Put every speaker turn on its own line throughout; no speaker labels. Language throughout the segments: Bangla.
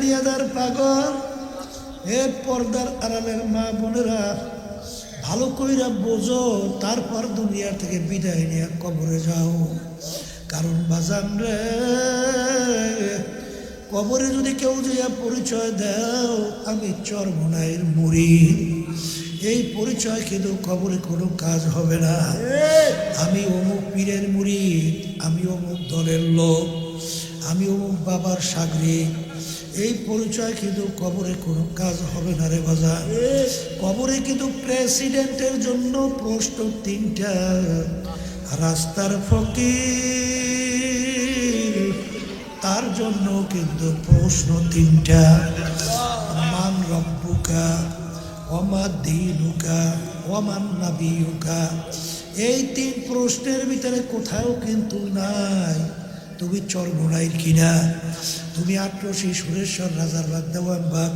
দুনিয়াদার পাগল, এ পর্দার আড়ালের মা বোনেরা ভালো কইরা বোঝো, তারপর দুনিয়া থেকে বিদায় নিয়ে কবরে যাও। কারণ বাজান রে, কবরে যদি কেউ যাইয়া পরিচয় দাও, আমি চরমনাইয়ের মুড়ি এই পরিচয় কিন্তু কবরে কোনো কাজ হবে না। আমি অমুক পীরের মুড়ি আমি অমুক দলের লোক, আমি অমুক বাবার সাগরিক। এই পরিচয় কিন্তু কবরে কোনো কাজ হবে না রে বাজার। কবরে কিন্তু প্রেসিডেন্টের জন্য প্রশ্ন তিনটা। রাস্তার ফকির তার জন্য কিন্তু প্রশ্ন তিনটা। মান রব্বুকা অমা দিনুকা অমান নাবিউকা। এই তিন প্রশ্নের ভিতরে কোথাও কিন্তু নাই। তুমি চরমোনাইর কিনা? তুমি আটরশি সুরেশ্বর রাজার বাগ দেওয়ান বাগ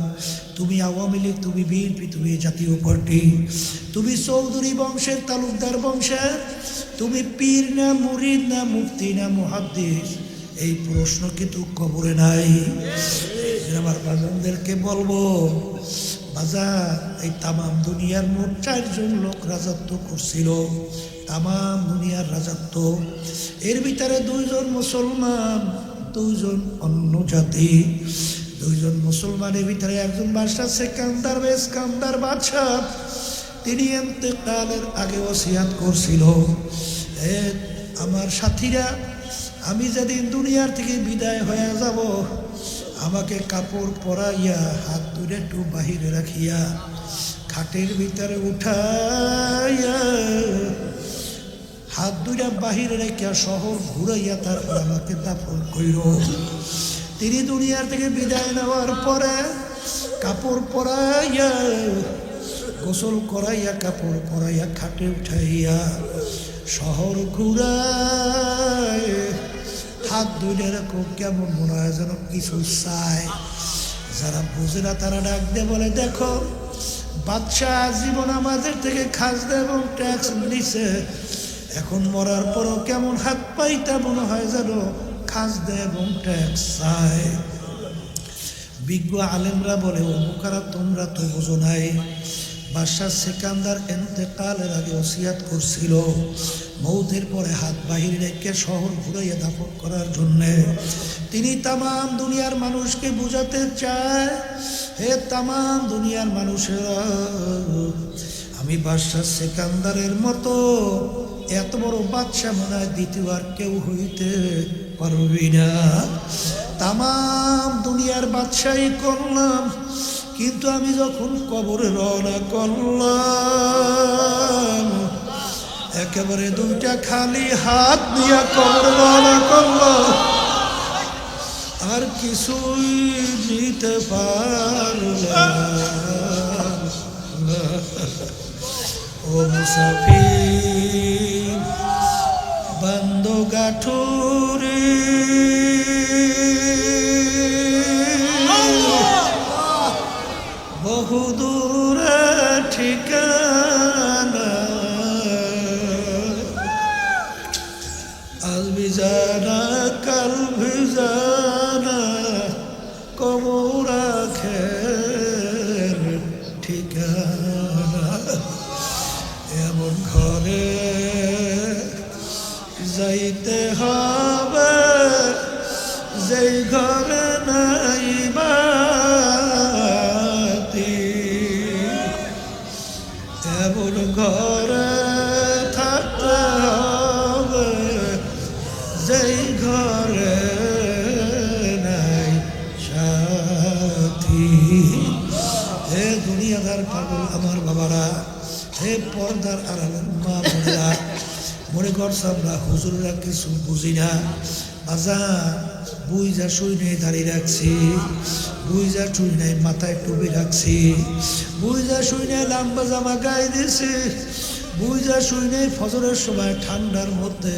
তুমি আওয়ামী লীগ, তুমি বিএনপি, তুমি জাতীয় পার্টি। তুমি চৌধুরী বংশের তালুকদার বংশের। তুমি পীর না মুরিদ না মুফতি না মুহাদ্দিস। এই প্রশ্ন কিন্তু কবরে নাই। আমার বাজনদেরকে বলব বাজার, এই তামাম দুনিয়ার মোট চারজন লোক রাজত্ব করছিল। তামাম দুনিয়ার রাজত্ব। এর ভিতরে দুইজন মুসলমান, দুইজন অন্য জাতি। দুইজন মুসলমানের ভিতরে একজন বাদশাহ সেকান্দার বেশ কান্দার বাদশাহ। তিনি এতেকালের আগে ওসিয়াত করছিল। আমার সাথীরা, আমি যেদিন দুনিয়ার থেকে বিদায় হয়ে যাব আমাকে কাপড় পরাইয়া হাত তুলে একটু বাহিরে রাখিয়া খাটের ভিতরে উঠাইয়া হাত দুইটা বাহিরে রেখে শহর ঘুরাইয়া তারপর আমাকে দাফন কইর তিনি দুনিয়ার থেকে বিদায় নেওয়ার পরে কাপড় পরাইয়া, গোসল করাইয়া, কাপড় পরাইয়া খাটে উঠাইয়া শহর ঘুরায়। হাত ধুইলে এরকম কেমন মনে হয় যেন কিছু চায় যারা বুঝে না তারা ডাক দিয়ে বলে, দেখো বাচ্চা জীবন আমাদের থেকে খাজনা এবং ট্যাক্স নিছে। এখন মরার পরও কেমন হাত পাইতা মনে হয় যেন খাজনা এবং ট্যাক্স চায় বিজ্ঞ আলেমরা বলে অমুকারা তোমরা তো বোঝো নাই। বাদশাহ সেকান্দার এন্তেকালের আগে ওসিয়াত করছিল। মৌতের পরে হাত বাহির রেখে শহর ঘুরাইয়া দাফন করার জন্যে। তিনি তামাম দুনিয়ার মানুষকে বুঝাতে চায়, হে তামাম দুনিয়ার মানুষেরা, আমি বাদশাহ সেকান্দারের মতো এত বড় বাদশাহ মনে হয় দ্বিতীয় কেউ হইতে পারবি না। তামাম দুনিয়ার বাদশাহী করলাম কিন্তু আমি যখন কবরে রওনা করলাম, একেবারে দুইটা খালি হাত দিয়া কবরে রওনা করলাম। আর কিছুই নিতে পারলাম ও মুসাফির গাঠুরি করছে আমরা হুজুররা কিছু বুঝি না। আজা বুইজা শুই নেই দাঁড়িয়ে রাখছি, বুইজা শুই নাই মাথায় টুপি রাখছি, বুইজা শুই নেই লাম্বা জামা গায়ে দিয়েছি, বুইজা শুই নেই ফজরের সময় ঠান্ডার মধ্যে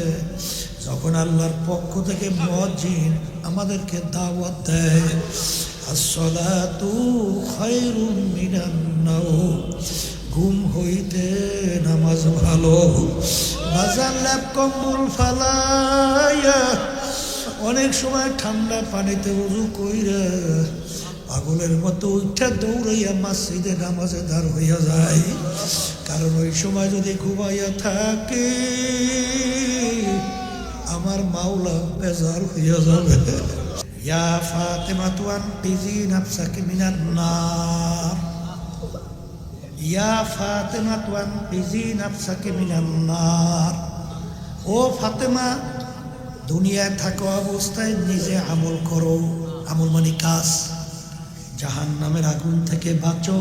যখন আল্লাহর পক্ষ থেকে মজিন আমাদেরকে দাওয়াত দেয়, আসসালাতু খায়রুম মিনান নাওম, ঘুম হইতে নামাজ ভালো। অনেক সময় ঠান্ডা পানিতে উজু কইরা পাগলের মতো উঠা দৌড়াইয়া মসজিদে নামাজে দাঁড় হইয়া যায়। কারণ ওই সময় যদি ঘুমাইয়া থাকে, আমার মাওলা বেজার হইয়া যাবে। ইয়া ফাতেমা তুয়ান পিজি নাফসাকে মিনান নার। ইয়া ফাতেমা তুয়ান পিজি নাফসাকে মিনান নার। ও ফাতেমা, দুনিয়ায় থাকা অবস্থায় নিজে আমল করো, আমল মানে কাজ। জাহান নামের আগুন থেকে বাঁচো,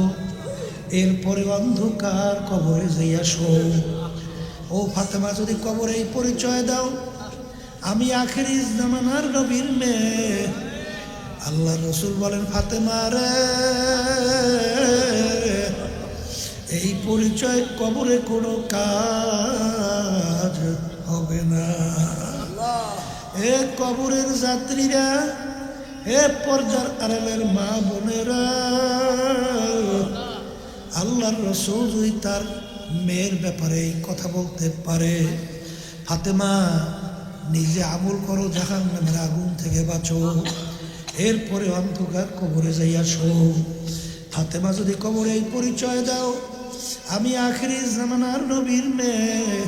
এরপরে অন্ধকার কবরে যাইয়া শো। ও ফাতেমা, যদি কবরে পরিচয় দাও, আমি আখের জামানার নবীর মেয়ে। আল্লাহ রসুল বলেন, ফাতেমা রে এই পরিচয় কবরে কোনো কাজ হবে না। এ কবরের যাত্রীরা, এ পর্যার আড়ালের মা বোনেরা, আল্লাহর রসুল তার মেয়ের ব্যাপারে এই কথা বলতে পারে। ফাতেমা, নিজে আমল করো জাহান নামের আগুন থেকে বাঁচো। এরপরে অন্ধকার কবরে যাইয়া শো ফাতেমা যদি কবরে এই পরিচয় দাও আমি আখেরি জামানার নবীর মেয়ে।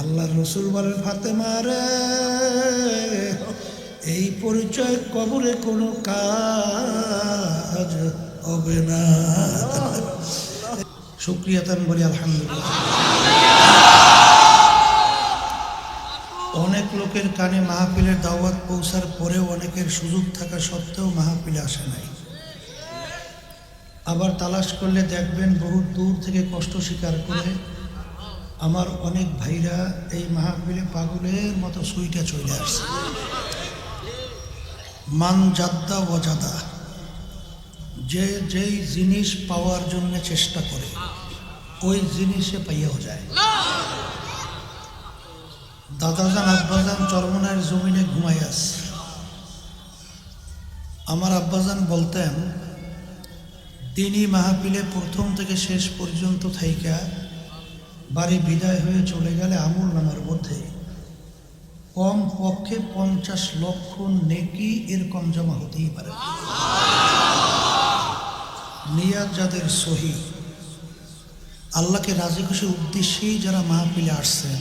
আল্লাহর রসুল বলেন, ফাতেমা রে, এই পরিচয় কবরে কোনো কাজ হবে না। শুক্রিয়া তান বলি, আলহামদুলিল্লাহ। অনেক লোকের কানে মাহফিলের দাওয়াত পৌঁছার পরেও অনেকের সুযোগ থাকা সত্ত্বেও মাহফিলে আসে নাই। আবার তালাশ করলে দেখবেন বহু দূর থেকে কষ্ট স্বীকার করে আমার অনেক ভাইরা এই মাহফিলে পাগলের মতো সুইটা চলে আসছে। মান জাদ্দা ওয়াজাদা যে যেই জিনিস পাওয়ার জন্য চেষ্টা করে, ওই জিনিসে পাইয়াও যায়। দাদাজান, আব্বাজান চরমনার জমিনে ঘুমাই আছে আমার আব্বাজান বলতেন তিনি মাহফিলে প্রথম থেকে শেষ পর্যন্ত থাইকা বাড়ি বিদায় হয়ে চলে গেলে আমুল নামার মধ্যে। কম পক্ষে পঞ্চাশ লক্ষ নেকি এরকম জমা হতেই পারে। নিয়াত যাদের সহি, আল্লাহকে রাজি খুশির উদ্দেশ্যেই যারা মাহফিলে আসছেন,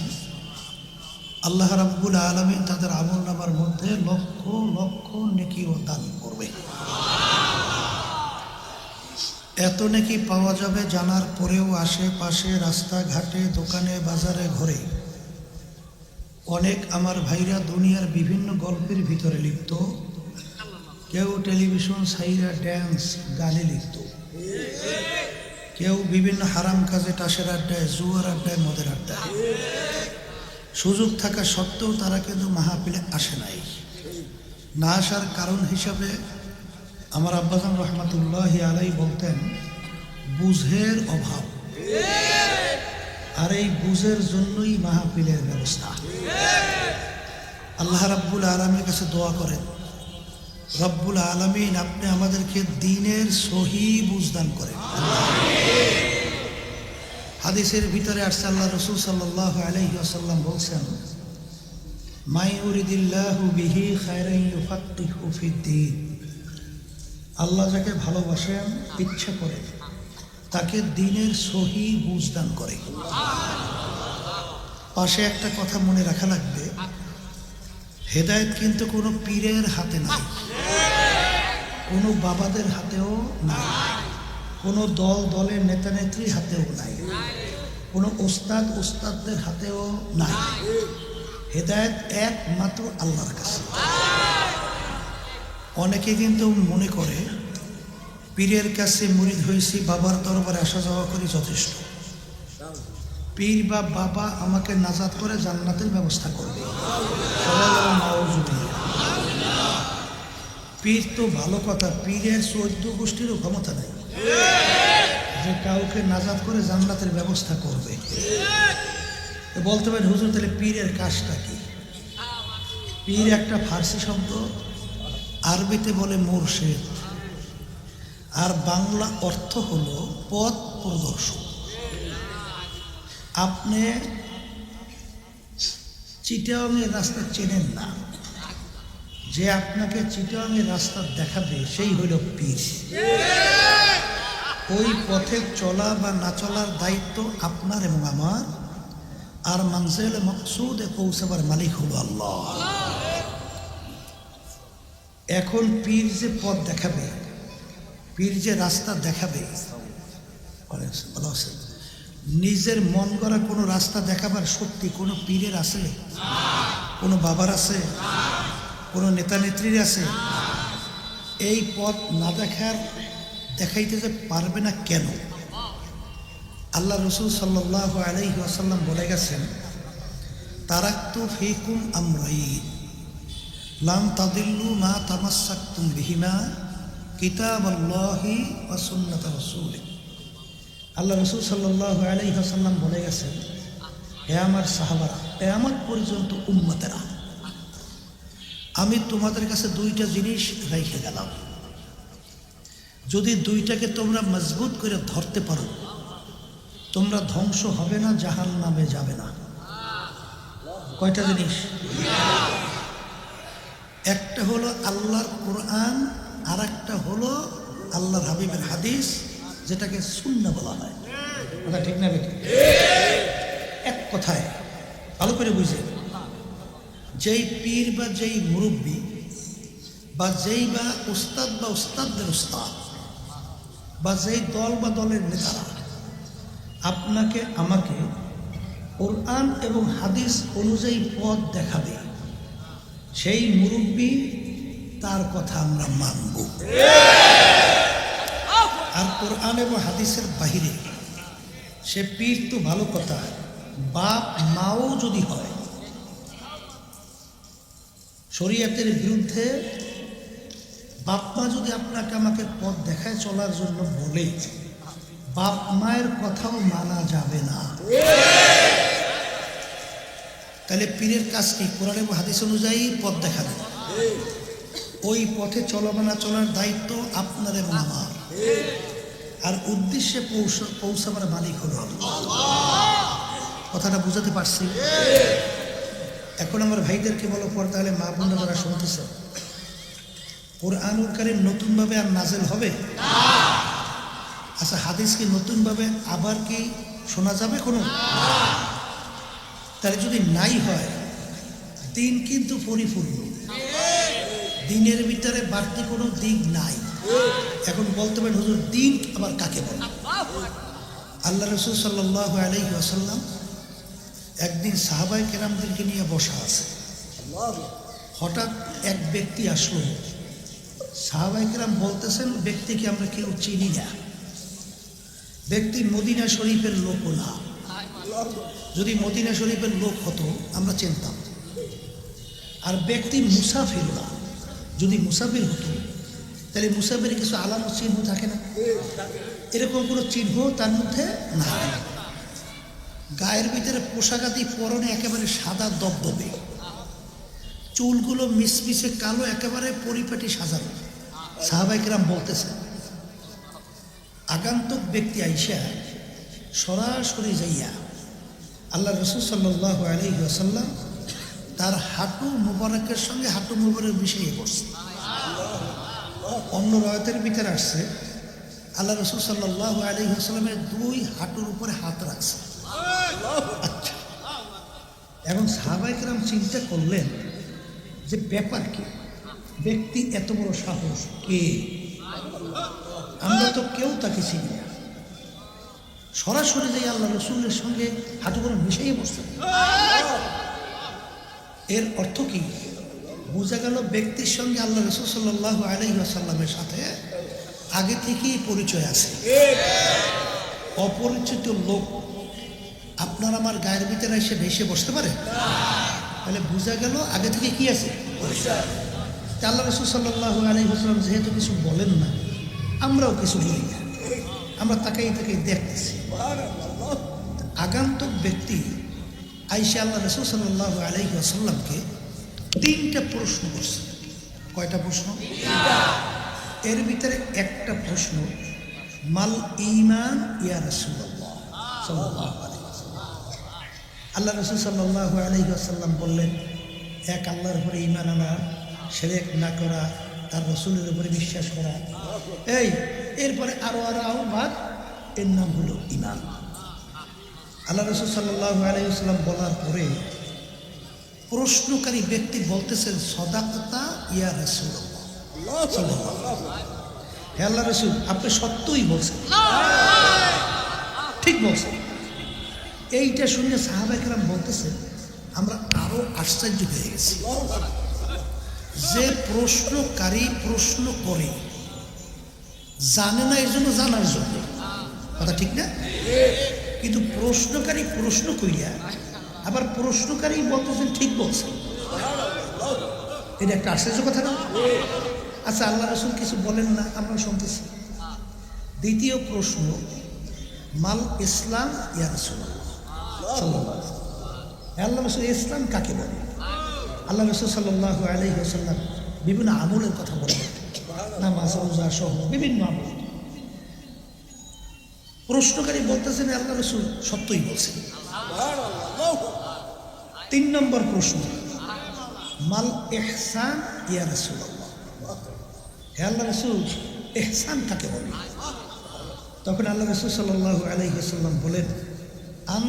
আল্লাহ রাব্বুল আলমী তাদের আমল নামার মধ্যে লক্ষ লক্ষ নেকি ও দান করবে। এত নাকি পাওয়া যাবে জানার পরেও আশেপাশে রাস্তাঘাটে, দোকানে, বাজারে, ঘরে? অনেক আমার ভাইরা দুনিয়ার বিভিন্ন গল্পের ভিতরে লিপ্ত। কেউ টেলিভিশন সাইরা ড্যান্স গানে লিপ্ত। কেউ বিভিন্ন হারাম কাজে টাসের আড্ডায়, জুয়ার আড্ডায়, মদের আড্ডায়। সুযোগ থাকা সত্ত্বেও তারা কিন্তু মাহফিলে আসে নাই। না আসার কারণ হিসাবে আমার আব্বাজান রহমাতুল্লাহ আলাই বলতেন, বুঝের অভাব। আর এই বুঝের জন্যই মাহফিলের ব্যবস্থা। আল্লাহ রাব্বুল আলমীর কাছে দোয়া করেন, রব্বুল আলমিন আপনি আমাদেরকে দিনের সহি বুঝদান করেন। হাদিসের ভিতরে আসছে, আল্লাহ রসুল সাল্লাহ আলহি বলছেন মাই উরিদিল্লাহু বিহি খায়রাই ফিদ্দিন আল্লাহ যাকে ভালোবাসেন, ইচ্ছা করে, তাকে দিনের সহি বুঝদান করে। পাশে একটা কথা মনে রাখা লাগবে, হেদায়েত কিন্তু কোনো পীরের হাতে নাই, কোনো বাবাদের হাতেও নাই, কোনো দল দলের নেতা নেত্রীর হাতেও নাই, কোনো ওস্তাদ ওস্তাদদের হাতেও নাই। হেদায়েত একমাত্র আল্লাহর কাছে। অনেকে কিন্তু মনে করে, পীরের কাছে মুরিদ হয়েছি, বাবার দরবারে আসা যাওয়া করি যথেষ্ট। পীর বা বাবা আমাকে নাজাদ করে জান্নাতের ব্যবস্থা করবে। পীর তো ভালো কথা, পীরের চৌদ্দ গোষ্ঠীরও ক্ষমতা নেই। যে কাউকে নাজাদ করে জান্নাতের ব্যবস্থা করবে। বলতে পারেন, হুজুর, তাহলে পীরের কাজটা কি? পীর একটা ফার্সি শব্দ আরবিতে বলে মুর্শেদ। আর বাংলা অর্থ হলো পথ প্রদর্শক। আপনি চিটাংয়ের রাস্তা চেনেন না। যে আপনাকে চিটাঙের রাস্তা দেখাবে, সেই হইল পীর। ওই পথে চলা বা না চলার দায়িত্ব আপনার এবং আমার। আর মানজেল মকসুদে পৌঁছাবার মালিক হলো আল্লাহ। এখন পীর যে পথ দেখাবে, পীর যে রাস্তা দেখাবে। নিজের মন করা কোনো রাস্তা দেখাবার শক্তি কোনো পীরের আছে? কোনো বাবার আছে? কোনো নেতা নেত্রীর আছে? এই পথ না দেখার, দেখাইতে যে পারবে না কেন? আল্লাহ রসুল সাল্লাহ আলাইহি আসাল্লাম বলে গেছেন, তারাক্তু ফিকুম আমরাইন। লাম তাদিল্লু মা তামাসাক্তুম বিহিমা কিতাব আল্লাহি ওয়া সুন্নাত রাসূলি। আল্লাহ রসুল সাল্লাহ আলাইহি আসাল্লাম বলে গেছেন, হে আমার সাহাবারা হে আমার পর্যন্ত উম্মতেরা, আমি তোমাদের কাছে দুইটা জিনিস রেখে গেলাম। যদি দুইটাকে তোমরা মজবুত করে ধরতে পারো, তোমরা ধ্বংস হবে না জাহান নামে যাবে না। কয়টা জিনিস? একটা হলো আল্লাহর কোরআন আর একটা হলো আল্লাহর হাবিবের হাদিস, যেটাকে শূন্য বলা হয়। ঠিক না এক কথায়, ভালো করে বুঝে। যেই পীর বা যেই মুরব্বী বা যেই বা উস্তাদ বা উস্তাদদের উস্তাদ বা যেই দল বা দলের নেতারা, আপনাকে, আমাকে কোরআন এবং হাদিস অনুযায়ী পথ দেখাবে। সেই মুরব্বী, তার কথা আমরা মানব। আর কোরআন এবং হাদিসের বাহিরে, সে পীর তো ভালো কথা, বাপ মাও যদি হয়, শরীয়তের বিরুদ্ধে বাপ মা যদি আপনাকে আমাকে পথ দেখায় চলার জন্য বলে, বাপ মায়ের কথাও মানা যাবে না। তাহলে পীরের কাজ কি? কোরআন এবং হাদিস অনুযায়ী পথ দেখাবে। ওই পথে চলমানা চলার দায়িত্ব আপনার এবং আমার। আর উদ্দেশ্যে পৌঁছ- পৌঁছাবার মালিক হলো। কথাটা বুঝাতে পারছি? এখন আমার ভাইদেরকে বলো পর তাহলে মা বোনেরা শুনতেছে, কোরআনুল কারিম নতুনভাবে আর নাজেল হবে? আচ্ছা হাদিস কি নতুনভাবে আবার কি শোনা যাবে কোনো? তাহলে যদি নাই হয়, দিন কিন্তু পরিপূর্ণ। দিনের ভিতরে বাড়তি কোনো দিক নাই। এখন বলতে পারেন, হুজুর দিন আবার কাকে বলে? আল্লাহ রসুল সাল্লাহ আলহি আসাল্লাম একদিন সাহাবাই কেরামদেরকে নিয়ে বসা আছে। হঠাৎ এক ব্যক্তি আসলো। সাহাবাই কেরাম বলতেছেন, ব্যক্তিকে আমরা কেউ চিনি না। ব্যক্তি মদিনা শরীফের লোক না। যদি মদিনা শরীফের লোক হতো, আমরা চিনতাম। আর ব্যক্তি মুসাফির যদি মুসাফির হতো, তাহলে মুসাফির কিছু আলামত চিহ্ন থাকে না? এরকম কোনো চিহ্ন তার মধ্যে না গায়ের ভিতরে পোশাকাদি পরনে একেবারে সাদা দবদবে। চুলগুলো মিসমিসে কালো, একেবারে পরিপাটি সাজানো। সাহাবাইকেরাম বলতেছে আগান্তক ব্যক্তি আইসা সরাসরি যাইয়া আল্লাহ রসুল সাল্লাহ আলহি আসাল্লাম তার হাঁটু মুবারকের সঙ্গে হাঁটু মুবারক মিশিয়ে পড়ছে। অন্য রয়তের ভিতরে আসছে আল্লাহ রসুল সাল্লাহ আলহি আসাল্লামের দুই হাঁটুর উপরে হাত রাখছে। আচ্ছা। এবং সাহাবাইকরাম চিন্তা করলেন যে ব্যাপার কি? ব্যক্তি এত বড় সাহস কে? আমরা তো কেউ তাকে চিনি না। সরাসরি যাই আল্লাহ রসুলের সঙ্গে হাঁটু করে মিশাইয়ে বসতেন এর অর্থ কি? বোঝা গেল ব্যক্তির সঙ্গে আল্লাহ রসুল সাল্লাহ আলহিহাসাল্লামের সাথে আগে থেকেই পরিচয় আছে। অপরিচিত লোক আপনার আমার গায়ের ভিতরে এসে ভেসে বসতে পারে? তাহলে বোঝা গেল আগে থেকে কি আছে? আল্লাহ রসুল সাল্লাহ আলহিহাসাল্লাম যেহেতু কিছু বলেন না, আমরাও কিছু বলি না। আমরা তাকাই তাকাই দেখতেছি। আগান্তক ব্যক্তি আইসা আল্লাহ রসুল সাল্লাহ আলহি আসাল্লামকে তিনটা প্রশ্ন করছে। কয়টা প্রশ্ন? এর ভিতরে একটা প্রশ্ন মাল ইমান ইয়া রসুল্লাহ সাল্লাহ আল্লাহ রসুল সাল্লাহ আলহি আসাল্লাম বললেন এক আল্লাহর উপরে ইমান আনা সেরেক না করা তার রসুলের উপরে বিশ্বাস করা। এই এরপরে আরও আরও আহ্বাদ এর নাম হলো ইমান আল্লাহ রসুল সাল্লাহ আলাইসাল্লাম বলার পরে প্রশ্নকারী ব্যক্তি বলতেছেন সদাকতা ইয়া রসুল হ্যাঁ আল্লাহ রসুল আপনি সত্যই বলছেন। ঠিক বলছেন। এইটা শুনে সাহাবাইকেরাম বলতেছেন আমরা আরও আশ্চর্য হয়ে গেছি। যে প্রশ্নকারী প্রশ্ন করে জানে না এর জন্য জানার জন্য। কথা ঠিক না? কিন্তু প্রশ্নকারী প্রশ্ন করিয়া আবার প্রশ্নকারী বলতেছেন, ঠিক বলছেন এটা একটা আশ্চর্য কথা না? আচ্ছা আল্লাহ রসুল কিছু বলেন না, আমরা শুনতেছি। দ্বিতীয় প্রশ্ন, মাল ইসলাম আল্লাহ রসুল, ইসলাম কাকে বলে? আল্লাহ রসুল সাল্লাহ আলহি বিভিন্ন আমলের কথা বলেন। নামাজ, রোজা সহ বিভিন্ন আমল। প্রশ্নকারী বলতেছেন, আল্লাহ রসুল সত্যই বলছেন। তিন নম্বর প্রশ্ন, মাল এহসান ইয়া রসুল আল্লাহ রসুল এহসান কাকে বলে? তখন আল্লাহ রসুল সাল্লাহ বলেন, আন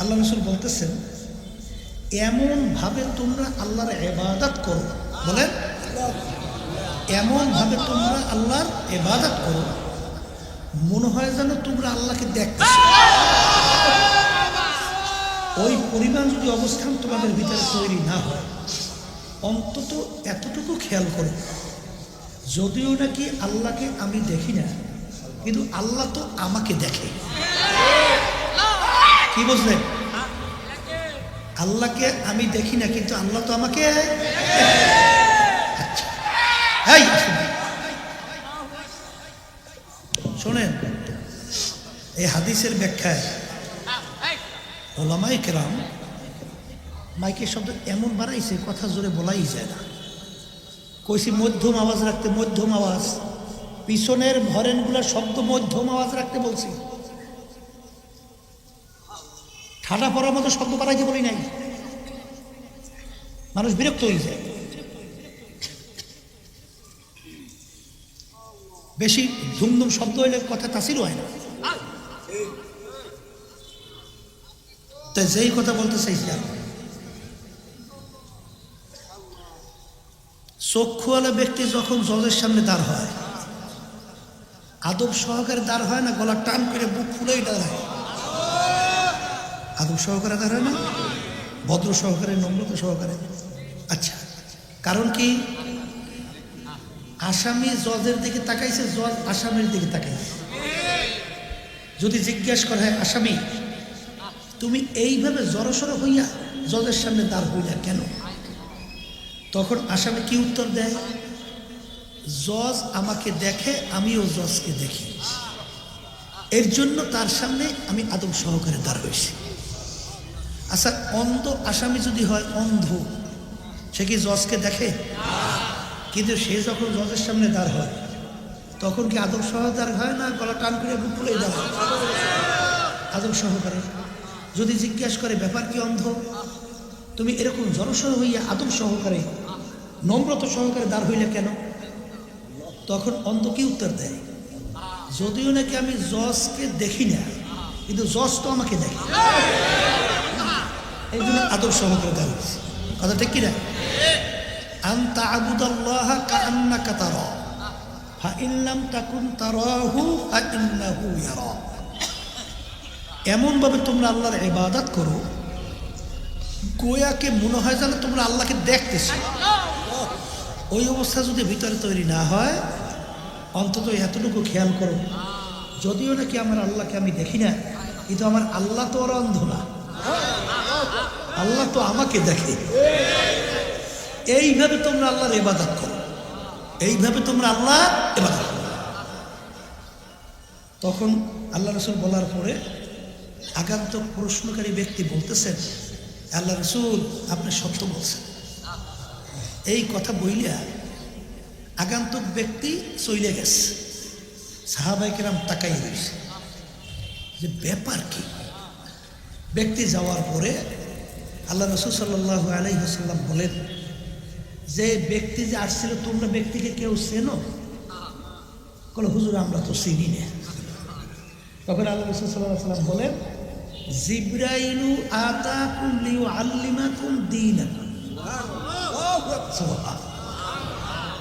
আল্লাহ রসুল বলতেছেন এমন ভাবে তোমরা আল্লাহর এবাদত করো। বলেন এমন ভাবে তোমরা আল্লাহর এবাদত করো, মনে হয় যেন তোমরা আল্লাহকে দেখতেছো ওই পরিমাণ যদি অবস্থান তোমাদের ভিতরে তৈরি না হয়, অন্তত এতটুকু খেয়াল করো। যদিও নাকি আল্লাহকে আমি দেখি না, কিন্তু আল্লাহ তো আমাকে দেখে। কি বুঝলেন আল্লাহকে আমি দেখি না, কিন্তু আল্লাহ তো আমাকে আচ্ছা। শোনেন, এই হাদিসের ব্যাখ্যায় ওলামাই কেরাম মাইকের শব্দ এমন বাড়াইছে, কথা জোরে বলাই যায় না। কইছি, মধ্যম আওয়াজ রাখতে মধ্যম আওয়াজ। পিছনের ভরেনগুলোর শব্দ মধ্যম আওয়াজ রাখতে বলছি। ঠাডা পড়ার মতো শব্দ বাড়াইতে বলি নাই। মানুষ বিরক্ত হয়ে যায় বেশি ধুমধুম শব্দ হইলে কথা তাসির হয় না। তাই যেই কথা বলতে চাইছি আমি চক্ষুওয়ালা ব্যক্তি যখন জজের সামনে দাঁড় হয়, আদব সহকারে দাঁড় হয় না, গলা টান করে বুক ফুলেই দাঁড় হয় আদব সহকারে দাঁড় না? ভদ্র সহকারে, নম্রতা সহকারে। আচ্ছা কারণ কি? আসামি জজের দিকে তাকাইছে, জজ আসামির দিকে তাকাইছে। যদি জিজ্ঞেস করা, হয়, আসামি, তুমি এইভাবে জড়সড় হইয়া জজের সামনে দাঁড় হইয়া কেন? তখন আসামি কি উত্তর দেয়? জজ আমাকে দেখে, আমিও জজকে দেখি। এর জন্য তার সামনে আমি আদম সহকারে দাঁড় হয়েছি আচ্ছা অন্ধ আসামি যদি হয়, অন্ধ, সে কি জজকে দেখে? কিন্তু সে যখন জজের সামনে দাঁড় হয়, তখন কি আদম সহকার হয় না গলা টান করে বুক ফুলে দাঁড় হয়? আদম সহকারে। যদি জিজ্ঞেস করে, ব্যাপার কি অন্ধ? তুমি এরকম জনসহ হইয়া আদম সহকারে, নম্রত সহকারে দাঁড় হইলে কেন? তখন অন্ধ কি উত্তর দেয়? যদিও নাকি আমি জজকে দেখি না, কিন্তু জজ তো আমাকে দেখে। এই জন্য আদব সহকারে দাঁড় হয়েছে কথা ঠিক কিনা? আন্তা আবুদাল্লাহ কান্নাকা তারা ফাইল্লাম তাকুন এমনভাবে তোমরা আল্লাহর ইবাদত করো, গোয়াকে মনে হয় যেন তোমরা আল্লাহকে দেখতেছো। ওই অবস্থা যদি ভিতরে তৈরি না হয়, অন্তত এতটুকু খেয়াল করো। যদিও নাকি আমার আল্লাহকে আমি দেখি না, কিন্তু আমার আল্লাহ তো ওর অন্ধ না। আল্লাহ তো আমাকে দেখে। এইভাবে তোমরা আল্লাহর এবাদত করো। এইভাবে তোমরা আল্লাহ এবাদত করো। তখন আল্লাহ রসুল বলার পরে আগান্তক প্রশ্নকারী ব্যক্তি বলতেছেন, আল্লাহ রসুল, আপনি সত্য বলছেন। এই কথা বইলিয়া আগন্তুক ব্যক্তি চইলে গেছে। সাহাবাই কেরাম তাকাই রয়েছে যে ব্যাপার কি? ব্যক্তি যাওয়ার পরে আল্লাহ রসুল সাল্লাহ আলাইসাল্লাম বলেন, যে ব্যক্তি যে আসছিল, তোমরা ব্যক্তিকে কেউ চেনো? বলে হুজুর, আমরা তো চিনি না। তখন আল্লাহ রসুল সাল্লাহ সাল্লাম বলেন, জিব্রাইলু আতা কুমলিউ আল্লিমাকুম দিন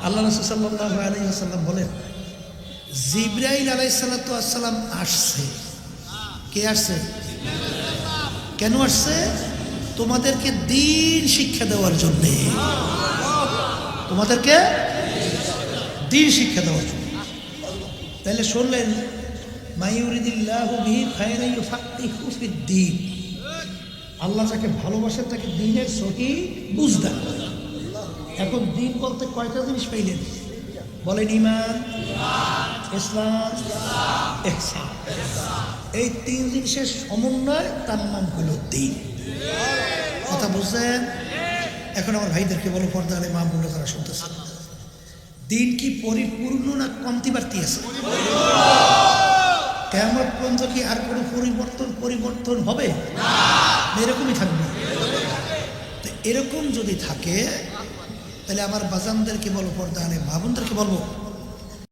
আল্লাহ রসুল সাল্লাহ আলাইসাল্লাম বলেন, জিব্রাইল আলাইসাল্লাম আসছে। কে আসছে? কেন আসছে? তোমাদেরকে দিন শিক্ষা দেওয়ার জন্যে। তোমাদেরকে দিন শিক্ষা দেওয়ার জন্য। তাহলে শুনলেন আল্লাহ যাকে ভালোবাসেন তাকে দিনের সহি বুঝদান এখন দিন বলতে কয়টা জিনিস পাইলেন? বলেন ইমান, ইসলাম, ইহসান। এই তিন জিনিসের সমন্বয় তার নাম হলো দিন। কথা বুঝছেন এখন আমার ভাইদেরকে বলো পর্দা আলে মা বলে তারা শুনতেছে। দিন কি পরিপূর্ণ না কমতি বাড়তি আছে? কেমন পর্যন্ত কি আর কোনো পরিবর্তন পরিবর্তন হবে? এরকমই থাকবে। তো এরকম যদি থাকে, তাহলে আমার বাজানদেরকে বলো পর্দা আলে মা বলব